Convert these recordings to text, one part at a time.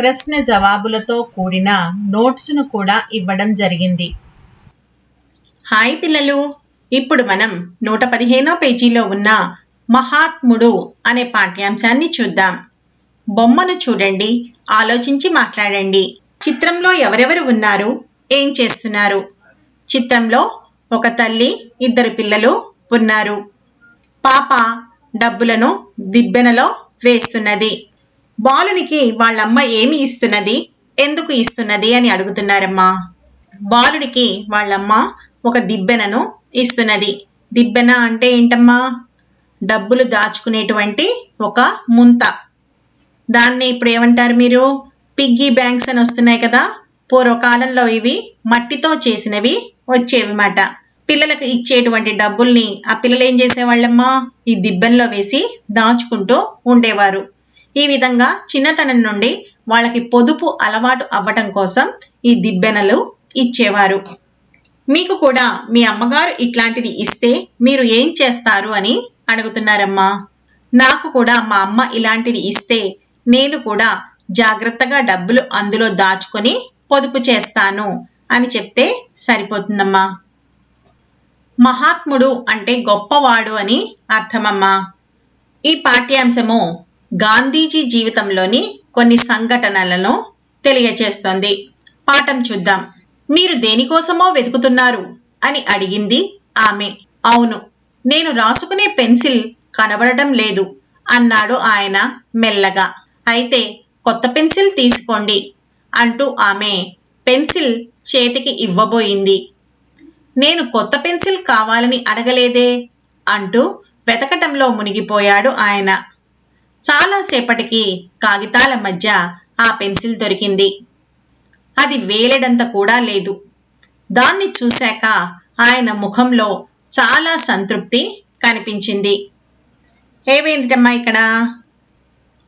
ప్రశ్న జవాబులతో కూడిన నోట్స్ను కూడా ఇవ్వడం జరిగింది. హాయ్ పిల్లలు! ఇప్పుడు మనం నూట పదిహేనో పేజీలో ఉన్న మహాత్ముడు అనే పాఠ్యాంశాన్ని చూద్దాం. బొమ్మను చూడండి ఆలోచించి మాట్లాడండి. చిత్రంలో ఎవరెవరు ఉన్నారు? ఏం చేస్తున్నారు? చిత్రంలో ఒక తల్లి ఇద్దరు పిల్లలు ఉన్నారు. పాప డబ్బులను దిబ్బెనలో వేస్తున్నది. బాలునికి వాళ్ళమ్మ ఏమి ఇస్తున్నది? ఎందుకు ఇస్తున్నది అని అడుగుతున్నారమ్మా. బాలుడికి వాళ్ళమ్మ ఒక దిబ్బెనను ఇస్తున్నది. దిబ్బెన అంటే ఏంటమ్మా? డబ్బులు దాచుకునేటువంటి ఒక ముంత. దాన్ని ఇప్పుడు ఏమంటారు మీరు? పిగ్గీ బ్యాంక్స్ అని వస్తున్నాయి కదా. పూర్వకాలంలో ఇవి మట్టితో చేసినవి వచ్చేవి మాట. పిల్లలకు ఇచ్చేటువంటి డబ్బుల్ని ఆ పిల్లలు ఏం చేసేవాళ్ళమ్మా? ఈ దిబ్బెనలో వేసి దాచుకుంటూ ఉండేవారు. ఈ విధంగా చిన్నతనం నుండి వాళ్ళకి పొదుపు అలవాటు అవ్వటం కోసం ఈ దిబ్బెనలు ఇచ్చేవారు. మీకు కూడా మీ అమ్మగారు ఇట్లాంటిది ఇస్తే మీరు ఏం చేస్తారు అని అడుగుతున్నారమ్మా. నాకు కూడా మా అమ్మ ఇలాంటిది ఇస్తే నేను కూడా జాగ్రత్తగా డబ్బులు అందులో దాచుకొని పొదుపు చేస్తాను అని చెప్తే సరిపోతుందమ్మా. మహాత్ముడు అంటే గొప్పవాడు అని అర్థమమ్మా. ఈ పాఠ్యాంశము గాంధీజీ జీవితంలోని కొన్ని సంఘటనలను తెలియచేస్తోంది. పాఠం చూద్దాం. మీరు దేనికోసమో వెతుకుతున్నారు? అని అడిగింది ఆమె. అవును నేను రాసుకునే పెన్సిల్ కనబడటం లేదు అన్నాడు ఆయన మెల్లగా. అయితే కొత్త పెన్సిల్ తీసుకోండి అంటూ ఆమె పెన్సిల్ చేతికి ఇవ్వబోయింది. నేను కొత్త పెన్సిల్ కావాలని అడగలేదే అంటూ వెతకటంలో మునిగిపోయాడు ఆయన. చాలాసేపటికి కాగితాల మధ్య ఆ పెన్సిల్ దొరికింది. అది వేలెడంత కూడా లేదు. దాన్ని చూశాక ఆయన ముఖంలో చాలా సంతృప్తి కనిపించింది. ఏమైందిటమ్మా ఇక్కడ?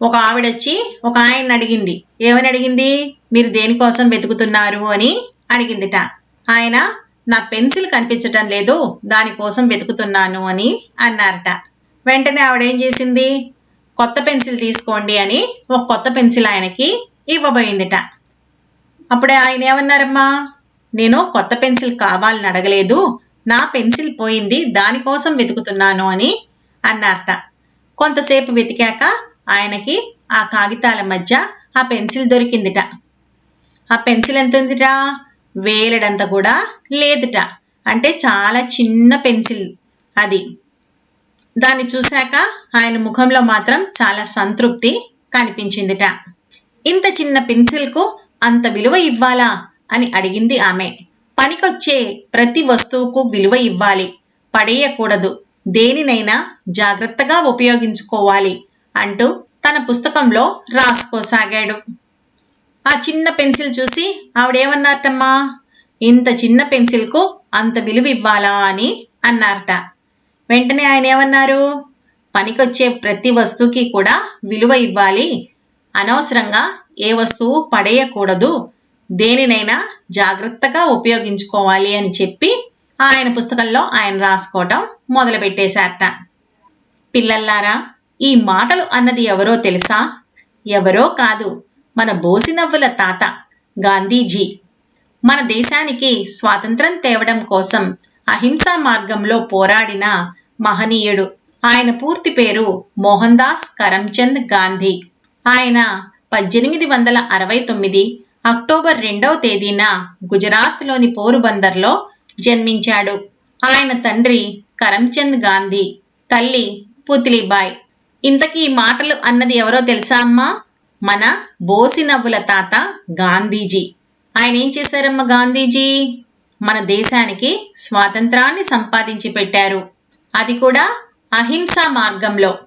ఒక ఆవిడొచ్చి ఒక ఆయన అడిగింది. ఏమని అడిగింది? మీరు దేనికోసం వెతుకుతున్నారు? అని అడిగిందిట. ఆయన నా పెన్సిల్ కనిపించటం లేదు దానికోసం వెతుకుతున్నాను అని అన్నారట. వెంటనే ఆవిడ ఏం చేసింది? కొత్త పెన్సిల్ తీసుకోండి అని ఒక కొత్త పెన్సిల్ ఆయనకి ఇవ్వబోయిందిట. అప్పుడే ఆయన ఏమన్నారమ్మా? నేను కొత్త పెన్సిల్ కావాలని అడగలేదు నా పెన్సిల్ పోయింది దానికోసం వెతుకుతున్నాను అని అన్నారట. కొంతసేపు వెతికాక ఆయనకి ఆ కాగితాల మధ్య ఆ పెన్సిల్ దొరికిందిట. ఆ పెన్సిల్ ఎంత ఉందిరా వేలడంత కూడా లేదుట. అంటే చాలా చిన్న పెన్సిల్ అది. దాన్ని చూశాక ఆయన ముఖంలో మాత్రం చాలా సంతృప్తి కనిపించిందిట. ఇంత చిన్న పెన్సిల్కు అంత విలువ ఇవ్వాలా? అని అడిగింది ఆమె. పనికొచ్చే ప్రతి వస్తువుకు విలువ ఇవ్వాలి. పడేయకూడదు. దేనినైనా జాగ్రత్తగా ఉపయోగించుకోవాలి అంటూ తన పుస్తకంలో రాసుకోసాగాడు. ఆ చిన్న పెన్సిల్ చూసి ఆవిడేమన్నారటమ్మా? ఇంత చిన్న పెన్సిల్కు అంత విలువ ఇవ్వాలా అని అన్నారట. వెంటనే ఆయన ఏమన్నారు? పనికొచ్చే ప్రతి వస్తువుకి కూడా విలువ ఇవ్వాలి. అనవసరంగా ఏ వస్తువు పడేయకూడదు. దేనినైనా జాగ్రత్తగా ఉపయోగించుకోవాలి అని చెప్పి ఆయన పుస్తకంలో ఆయన రాసుకోవటం మొదలుపెట్టేశారట. పిల్లల్లారా ఈ మాటలు అన్నది ఎవరో తెలుసా? ఎవరో కాదు మన బోసినవ్వుల తాత గాంధీజీ. మన దేశానికి స్వాతంత్రం తేవడం కోసం అహింసా మార్గంలో పోరాడిన మహనీయుడు. ఆయన పూర్తి పేరు మోహన్ దాస్ కరమ్చంద్ గాంధీ. ఆయన పద్దెనిమిది వందల అరవై తొమ్మిది అక్టోబర్ రెండవ తేదీన గుజరాత్లోని పోరుబందర్లో జన్మించాడు. ఆయన తండ్రి కరమ్చంద్ గాంధీ తల్లి పుతిలిబాయ్. ఇంతకీ మాటలు అన్నది ఎవరో తెలుసా అమ్మా? మన బోసి నవ్వుల తాత గాంధీజీ. ఆయన ఏం చేశారమ్మా గాంధీజీ? మన దేశానికి స్వాతంత్రాన్ని సంపాదించి పెట్టారు. అది కూడా అహింసా మార్గంలో.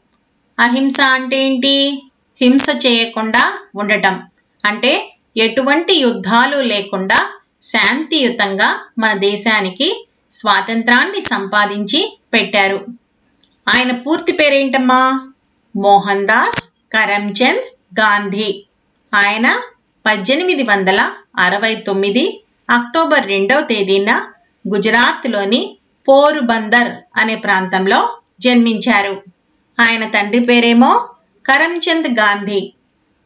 అహింస అంటే ఏంటి? హింస చేయకుండా ఉండటం. అంటే ఎటువంటి యుద్ధాలు లేకుండా శాంతియుతంగా మన దేశానికి స్వాతంత్రాన్ని సంపాదించి పెట్టారు. ఆయన పూర్తి పేరేంటమ్మా? మోహన్ దాస్ కరమ్చంద్ గాంధీ. ఆయన పద్దెనిమిది వందల అరవై తొమ్మిది అక్టోబర్ రెండవ తేదీన గుజరాత్లోని పోరుబందర్ అనే ప్రాంతంలో జన్మించారు. ఆయన తండ్రి పేరేమో కరమ్చంద్ గాంధీ.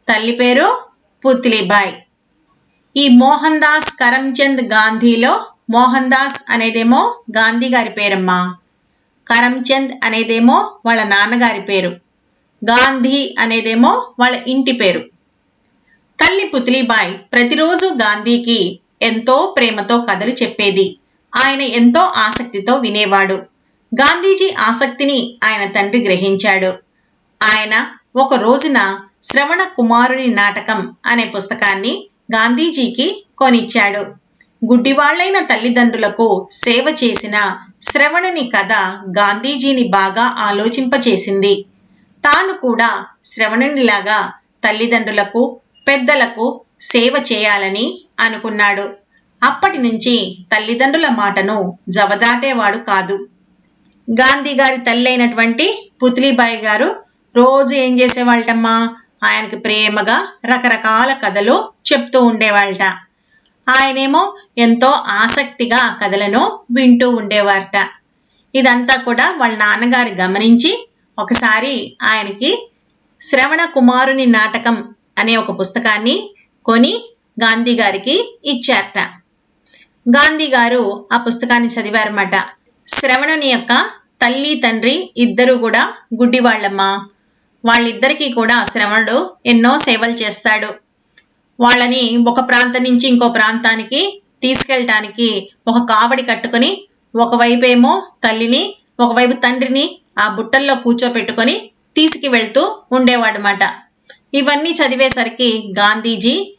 తల్లి పేరు పుత్లిబాయ్. ఈ మోహన్ దాస్ కరమ్చంద్ గాంధీలో మోహన్ దాస్ అనేదేమో గాంధీ గారి పేరమ్మా. కరమ్చంద్ అనేదేమో వాళ్ళ నాన్నగారి పేరు. గాంధీ అనేదేమో వాళ్ళ ఇంటి పేరు. తల్లి పుత్లిబాయ్ ప్రతిరోజు గాంధీకి ఎంతో ప్రేమతో కథలు చెప్పేది. ఆయన ఎంతో ఆసక్తితో వినేవాడు. గాంధీజీ ఆసక్తిని ఆయన తండ్రి గ్రహించాడు. ఆయన ఒక రోజున శ్రవణ కుమారుని నాటకం అనే పుస్తకాన్ని గాంధీజీకి కొనిచ్చాడు. గుడ్డివాళ్ళైన తల్లిదండ్రులకు సేవ చేసిన శ్రవణుని కథ గాంధీజీని బాగా ఆలోచింపచేసింది. తాను కూడా శ్రవణునిలాగా తల్లిదండ్రులకు పెద్దలకు సేవ చేయాలని అనుకున్నాడు. అప్పటి నుంచి తల్లిదండ్రుల మాటను జవదాటేవాడు కాదు. గాంధీ గారి తల్లి అయినటువంటి పుత్లీబాయి గారు రోజు ఏం చేసేవాళ్ళటమ్మా? ఆయనకి ప్రేమగా రకరకాల కథలు చెప్తూ ఉండేవాళ్ళట. ఆయనేమో ఎంతో ఆసక్తిగా ఆ కథలను వింటూ ఉండేవారట. ఇదంతా కూడా వాళ్ళ నాన్నగారు గమనించి ఒకసారి ఆయనకి శ్రవణ కుమారుని నాటకం అనే ఒక పుస్తకాన్ని కొని గాంధీ గారికి ఇచ్చారట. గాంధీ గారు ఆ పుస్తకాన్ని చదివారన్నమాట. శ్రవణుని యొక్క తల్లి తండ్రి ఇద్దరు కూడా గుడ్డివాళ్ళమ్మా. వాళ్ళిద్దరికీ కూడా శ్రవణుడు ఎన్నో సేవలు చేస్తాడు. వాళ్ళని ఒక ప్రాంతం నుంచి ఇంకో ప్రాంతానికి తీసుకెళ్ళటానికి ఒక కావడి కట్టుకొని ఒకవైపేమో తల్లిని ఒకవైపు తండ్రిని ఆ బుట్టల్లో కూర్చోపెట్టుకొని తీసుకు వెళ్తూ అన్నమాట ఇవన్నీ చదివేసరికి గాంధీజీ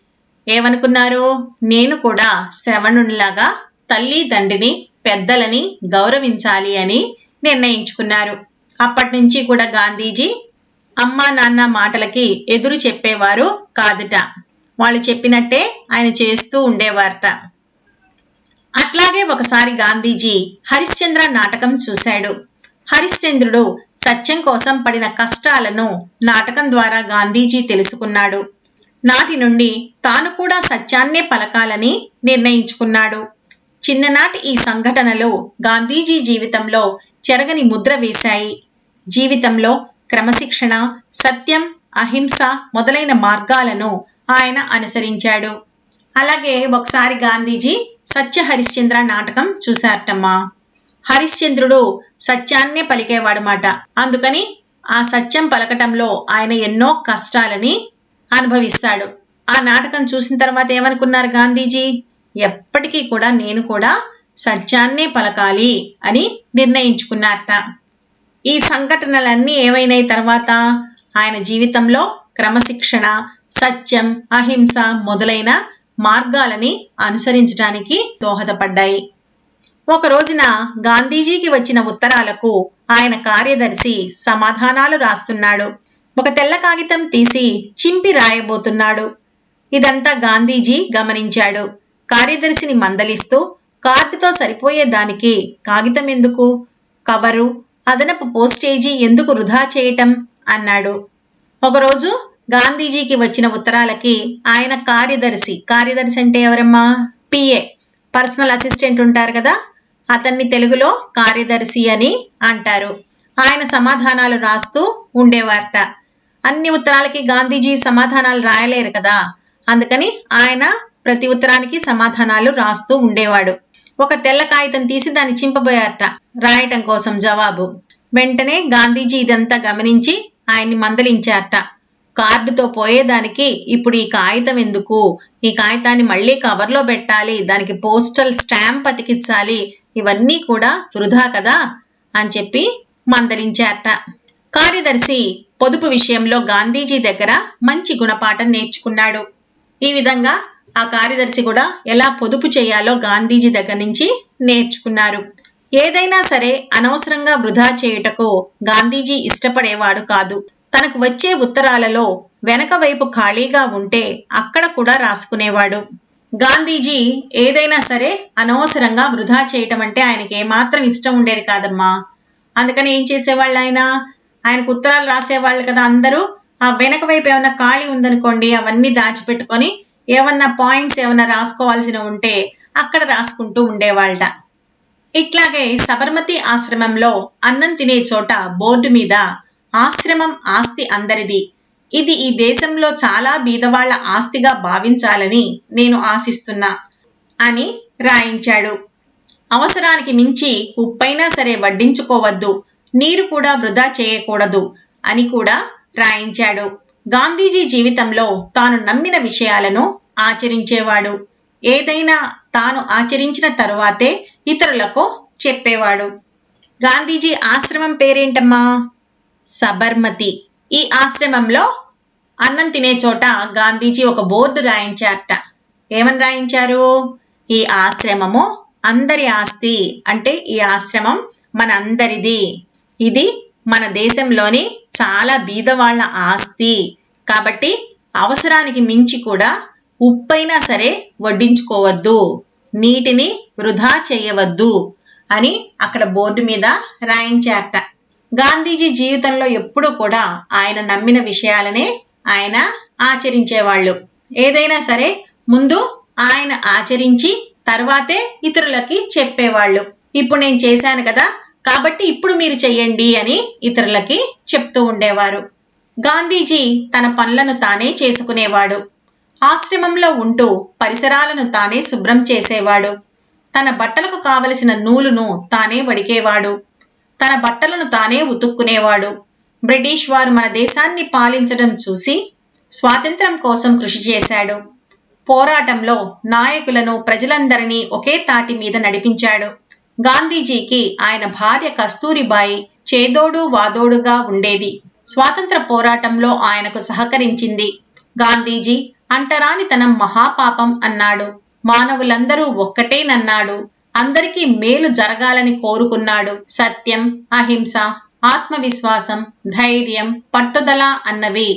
ఏమనుకున్నారు? నేను కూడా శ్రవణునిలాగా తల్లి తండ్రిని పెద్దలని గౌరవించాలి అని నిర్ణయించుకున్నారు. అప్పటి నుంచి కూడా గాంధీజీ అమ్మా నాన్న మాటలకి ఎదురు చెప్పేవారు కాదుట. వాళ్ళు చెప్పినట్టే ఆయన చేస్తూ ఉండేవారట. అట్లాగే ఒకసారి గాంధీజీ హరిశ్చంద్ర నాటకం చూశాడు. హరిశ్చంద్రుడు సత్యం కోసం పడిన కష్టాలను నాటకం ద్వారా గాంధీజీ తెలుసుకున్నాడు. నాటి నుండి తాను కూడా సత్యాన్నే పలకాలని నిర్ణయించుకున్నాడు. చిన్ననాటి ఈ సంఘటనలు గాంధీజీ జీవితంలో చెరగని ముద్ర వేశాయి. జీవితంలో క్రమశిక్షణ సత్యం అహింస మొదలైన మార్గాలను ఆయన అనుసరించాడు. అలాగే ఒకసారి గాంధీజీ సత్య హరిశ్చంద్ర నాటకం చూశారటమ్మా. హరిశ్చంద్రుడు సత్యాన్నే పలికేవాడమాట అందుకని ఆ సత్యం పలకటంలో ఆయన ఎన్నో కష్టాలని అనుభవిస్తాడు. ఆ నాటకం చూసిన తర్వాత ఏమనుకున్నారు గాంధీజీ? ఎప్పటికీ కూడా నేను కూడా సత్యాన్నే పలకాలి అని నిర్ణయించుకున్నారట. ఈ సంఘటనలన్నీ ఏమైనాయి తర్వాత? ఆయన జీవితంలో క్రమశిక్షణ సత్యం అహింస మొదలైన మార్గాలని అనుసరించడానికి దోహదపడ్డాయి. ఒక రోజున గాంధీజీకి వచ్చిన ఉత్తరాలకు ఆయన కార్యదర్శి సమాధానాలు రాస్తున్నాడు. ఒక తెల్ల కాగితం తీసి చింపి రాయబోతున్నాడు. ఇదంతా గాంధీజీ గమనించాడు. కార్యదర్శిని మందలిస్తూ కార్డుతో సరిపోయే దానికి కాగితం ఎందుకు? కవరు అదనపు పోస్టేజీ ఎందుకు వృధా చేయటం? అన్నాడు. ఒకరోజు గాంధీజీకి వచ్చిన ఉత్తరాలకి ఆయన కార్యదర్శి కార్యదర్శి అంటే ఎవరమ్మా? పిఏ పర్సనల్ అసిస్టెంట్ ఉంటారు కదా? అతన్ని తెలుగులో కార్యదర్శి అని అంటారు. ఆయన సమాధానాలు రాస్తూ ఉండేవారట. అన్ని ఉత్తరాలకి గాంధీజీ సమాధానాలు రాయలేరు కదా. అందుకని ఆయన ప్రతి ఉత్తరానికి సమాధానాలు రాస్తూ ఉండేవాడు. ఒక తెల్ల కాగితం తీసి దాన్ని చింపబోయారట. రాయటం కోసం జవాబు. వెంటనే గాంధీజీ ఇదంతా గమనించి ఆయన్ని మందలించారట. కార్డుతో పోయేదానికి ఇప్పుడు ఈ కాగితం ఎందుకు? ఈ కాగితాన్ని మళ్ళీ కవర్లో పెట్టాలి దానికి పోస్టల్ స్టాంప్ అతికించాలి ఇవన్నీ కూడా వృధా కదా అని చెప్పి మందలించారట. కార్యదర్శి పొదుపు విషయంలో గాంధీజీ దగ్గర మంచి గుణపాఠం నేర్చుకున్నాడు. ఈ విధంగా ఆ కార్యదర్శి కూడా ఎలా పొదుపు చేయాలో గాంధీజీ దగ్గర నుంచి నేర్చుకున్నారు. ఏదైనా సరే అనవసరంగా వృధా చేయుటకు గాంధీజీ ఇష్టపడేవాడు కాదు. తనకు వచ్చే ఉత్తరాలలో వెనక వైపు ఖాళీగా ఉంటే అక్కడ కూడా రాసుకునేవాడు. గాంధీజీ ఏదైనా సరే అనవసరంగా వృధా చేయటం అంటే ఆయనకి ఏమాత్రం ఇష్టం ఉండేది కాదమ్మా. అందుకని ఏం చేసేవాళ్ళు ఆయన? ఆయనకు ఉత్తరాలు రాసేవాళ్ళు కదా అందరూ. ఆ వెనక వైపు ఏమైనా ఖాళీ ఉందనుకోండి అవన్నీ దాచిపెట్టుకొని ఏమన్నా పాయింట్స్ ఏమైనా రాసుకోవాల్సిన ఉంటే అక్కడ రాసుకుంటూ ఉండేవాళ్ళ ఇట్లాగే సబర్మతి ఆశ్రమంలో అన్నం తినే చోట బోర్డు మీద ఆశ్రమం ఆస్తి అందరిది ఇది ఈ దేశంలో చాలా బీదవాళ్ళ ఆస్తిగా భావించాలని నేను ఆశిస్తున్నా అని రాయించాడు. అవసరానికి మించి ఉప్పైనా సరే వడ్డించుకోవద్దు నీరు కూడా వృధా చేయకూడదు అని కూడా రాయించాడు. గాంధీజీ జీవితంలో తాను నమ్మిన విషయాలను ఆచరించేవాడు. ఏదైనా తాను ఆచరించిన తరువాతే ఇతరులకు చెప్పేవాడు. గాంధీజీ ఆశ్రమం పేరేంటమ్మా? సబర్మతి. ఈ ఆశ్రమంలో అన్నం తినే చోట గాంధీజీ ఒక బోర్డు రాయించారట. ఏమని రాయించారు? ఈ ఆశ్రమము అందరి ఆస్తి అంటే ఈ ఆశ్రమం మన అందరిది ఇది మన దేశంలోని చాలా బీదవాళ్ళ ఆస్తి. కాబట్టి అవసరానికి మించి కూడా ఉప్పైనా సరే వడ్డించుకోవద్దు. నీటిని వృధా చేయవద్దు అని అక్కడ బోర్డు మీద రాయించారట. గాంధీజీ జీవితంలో ఎప్పుడూ కూడా ఆయన నమ్మిన విషయాలనే ఆయన ఆచరించేవాళ్ళు. ఏదైనా సరే ముందు ఆయన ఆచరించి తర్వాతే ఇతరులకి చెప్పేవాళ్ళు. ఇప్పుడు నేను చేశాను కదా కాబట్టి ఇప్పుడు మీరు చెయ్యండి అని ఇతరులకి చెప్తూ ఉండేవారు. గాంధీజీ తన పనులను తానే చేసుకునేవాడు. ఆశ్రమంలో ఉంటూ పరిసరాలను తానే శుభ్రం చేసేవాడు. తన బట్టలకు కావలసిన నూలును తానే వడికేవాడు. తన బట్టలను తానే ఉతుక్కునేవాడు. బ్రిటిష్ వారు మన దేశాన్ని పాలించడం చూసి స్వాతంత్రం కోసం కృషి చేశాడు. పోరాటంలో నాయకులను ప్రజలందరినీ ఒకే తాటి మీద నడిపించాడు. గాంధీజీకి ఆయన భార్య కస్తూరిబాయి చేదోడు వాదోడుగా ఉండేది. స్వాతంత్ర పోరాటంలో ఆయనకు సహకరించింది. గాంధీజీ అంటరానితనం మహాపాపం అన్నాడు. మానవులందరూ ఒక్కటేనన్నాడు. అందరికీ మేలు జరగాలని కోరుకున్నాడు. సత్యం అహింస ఆత్మవిశ్వాసం ధైర్యం పట్టుదల అన్నవి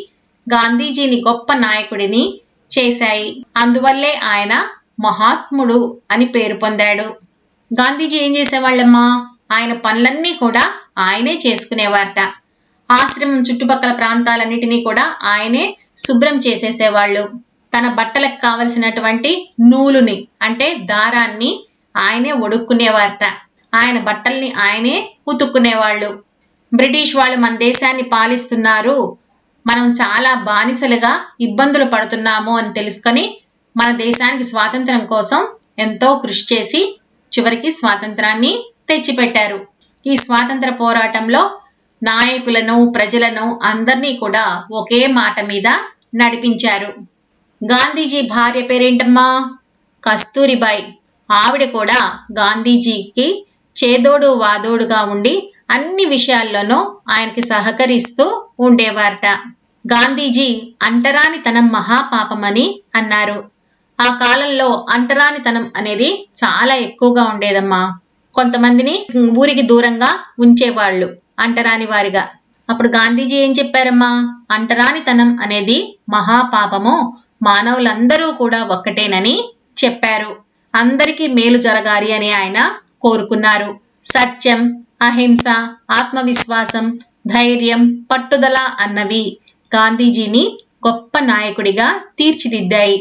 గాంధీజీని గొప్ప నాయకుడిని చేశాయి. అందువల్లే ఆయన మహాత్ముడు అని పేరు పొందాడు. గాంధీజీ ఏం చేసేవాళ్ళమ్మా? ఆయన పనులన్నీ కూడా ఆయనే చేసుకునేవారట. ఆశ్రమం చుట్టుపక్కల ప్రాంతాలన్నిటినీ కూడా ఆయనే శుభ్రం చేసేసేవాళ్ళు. తన బట్టలకు కావలసినటువంటి నూలుని అంటే దారాన్ని ఆయనే ఒడుక్కునేవారట. ఆయన బట్టల్ని ఆయనే ఉతుక్కునేవాళ్ళు. బ్రిటిష్ వాళ్ళు మన దేశాన్ని పాలిస్తున్నారు. మనం చాలా బానిసలుగా ఇబ్బందులు పడుతున్నాము అని తెలుసుకొని మన దేశానికి స్వాతంత్రం కోసం ఎంతో కృషి చేసి చివరికి స్వాతంత్రాన్ని తెచ్చిపెట్టారు. ఈ స్వాతంత్ర పోరాటంలో నాయకులను ప్రజలను అందరినీ కూడా ఒకే మాట మీద నడిపించారు. గాంధీజీ భార్య పేరేంటమ్మా? కస్తూరిబాయి. ఆవిడ కూడా గాంధీజీకి చేదోడు వాదోడుగా ఉండి అన్ని విషయాల్లోనూ ఆయనకి సహకరిస్తూ ఉండేవారట. గాంధీజీ అంటరానితనం మహాపాపమని అన్నారు. ఆ కాలంలో అంటరానితనం అనేది చాలా ఎక్కువగా ఉండేదమ్మా. కొంతమందిని ఊరికి దూరంగా ఉంచేవాళ్ళు అంటరాని వారిగా. అప్పుడు గాంధీజీ ఏం చెప్పారమ్మా? అంటరానితనం అనేది మహాపాపము మానవులందరూ కూడా ఒక్కటేనని చెప్పారు. అందరికీ మేలు జరగాలి అని ఆయన కోరుకున్నారు. సత్యం అహింస ఆత్మవిశ్వాసం ధైర్యం పట్టుదల అన్నవి గాంధీజీని గొప్ప నాయకుడిగా తీర్చిదిద్దాయి.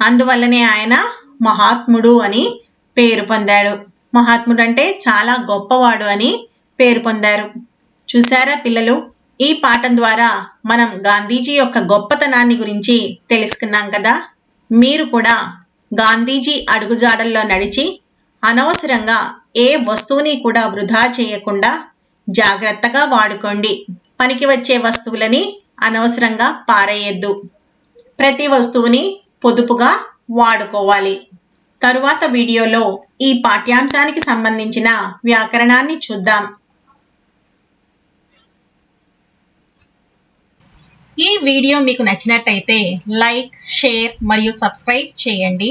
అందువల్లనే ఆయన మహాత్ముడు అని పేరు పొందాడు. మహాత్ముడు అంటే చాలా గొప్పవాడు అని పేరు పొందారు. చూసారా పిల్లలు? ఈ పాఠం ద్వారా మనం గాంధీజీ యొక్క గొప్పతనాన్ని గురించి తెలుసుకున్నాం కదా? మీరు కూడా గాంధీజీ అడుగుజాడల్లో నడిచి అనవసరంగా ఏ వస్తువుని కూడా వృధా చేయకుండా జాగ్రత్తగా వాడుకోండి. పనికి వచ్చే వస్తువులని అనవసరంగా పారేయద్దు. ప్రతి వస్తువుని పొదుపుగా వాడుకోవాలి. తరువాత వీడియోలో ఈ పాఠ్యాంశానికి సంబంధించిన వ్యాకరణాన్ని చూద్దాం. ఈ వీడియో మీకు నచ్చినట్టయితే లైక్ షేర్ మరియు సబ్స్క్రైబ్ చేయండి.